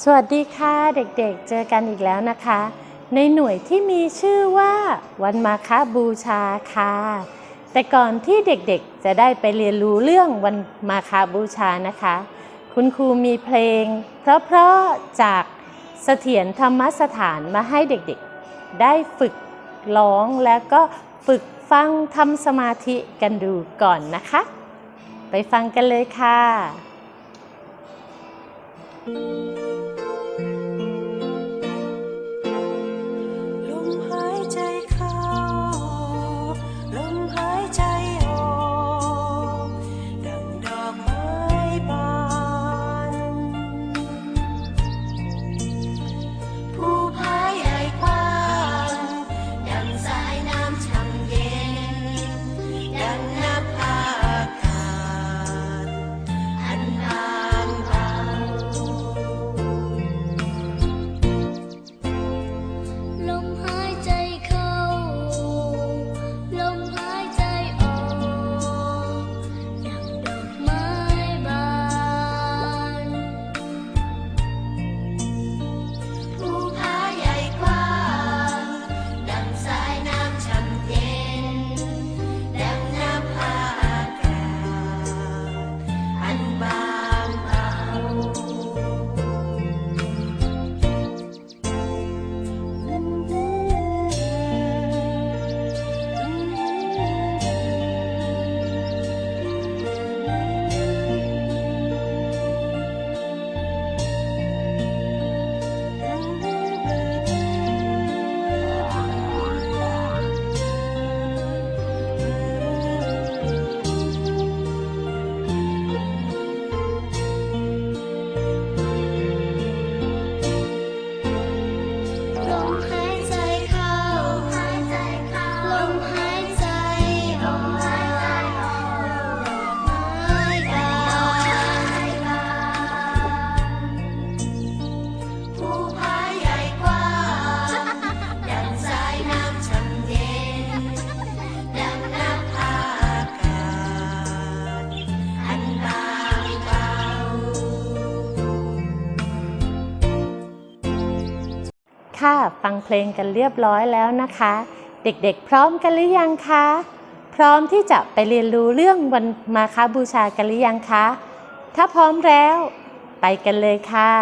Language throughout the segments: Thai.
สวัสดีค่ะเด็กๆ เจอกันอีกแล้วนะคะ ในหน่วยที่มีชื่อว่าวันมาคบูชาค่ะ แต่ก่อนที่เด็กๆจะได้ไปเรียนรู้เรื่องวันมาคบูชานะคะ คุณครูมีเพลง เพราะๆจากเสถียรธรรมสถานมาให้เด็กๆ ได้ฝึกร้องแล้วก็ฝึกฟังทำสมาธิกันดูก่อนนะคะ ไปฟังกันเลยค่ะล ค่ะฟังเพลงกันเรียบร้อยแล้วนะคะ เด็กๆ พร้อมกันหรือยังคะ พร้อมที่จะไปเรียนรู้เรื่องวันมาคาบูชากันหรือยังคะ ถ้าพร้อมแล้ว ไปกันเลยค่ะ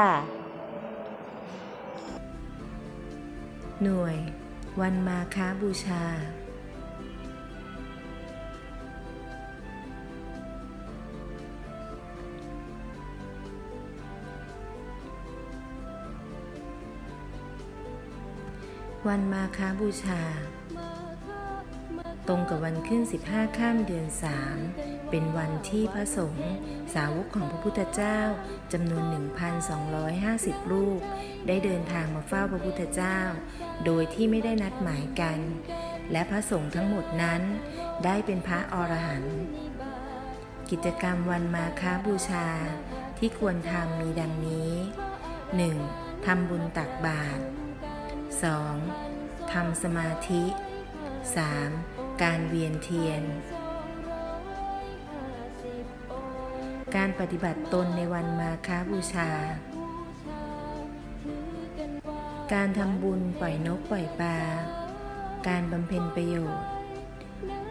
หน่วย วันมาคาบูชา วันมาค้าบูชา ตรงกับวันขึ้น 15 ข้ามเดือน 3 เป็นวันที่พระสงฆ์สาวกของพระพุทธเจ้าจำนวน 1,250 รูป ได้เดินทางมาเฝ้าพระพุทธเจ้า โดยที่ไม่ได้นัดหมายกัน และพระสงฆ์ทั้งหมดนั้นได้เป็นพระอรหันต์กิจกรรมวันมาค้าบูชาที่ควรทำมีดังนี้ 1. ทำบุญตักบาตร 2. ทำสมาธิ 3. การเวียนเทียน การปฏิบัติตนในวันมาค้าบูชา การทำบุญปล่อยนกปล่อยปลา การบำเพ็ญประโยชน์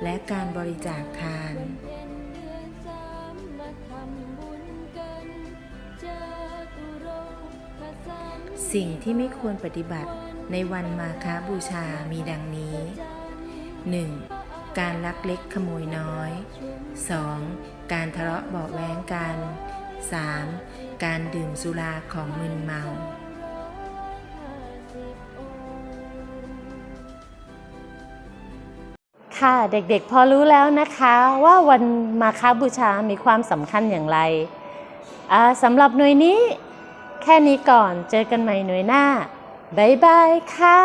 และการบริจาคทานสิ่งที่ไม่ควรปฏิบัติ ในวันมาค้าบูชามีดังนี้ 1. การลักเล็กขโมยน้อย 2. การทะเลาะเบาะแว้งกัน 3. การดื่มสุราของมึนเมา ค่ะเด็กๆพอรู้แล้วนะคะว่าวันมาค้าบูชามีความสำคัญอย่างไรสำหรับหน่วยนี้แค่นี้ก่อนเจอกันใหม่หน่วยหน้า บ๊ายบายค่ะ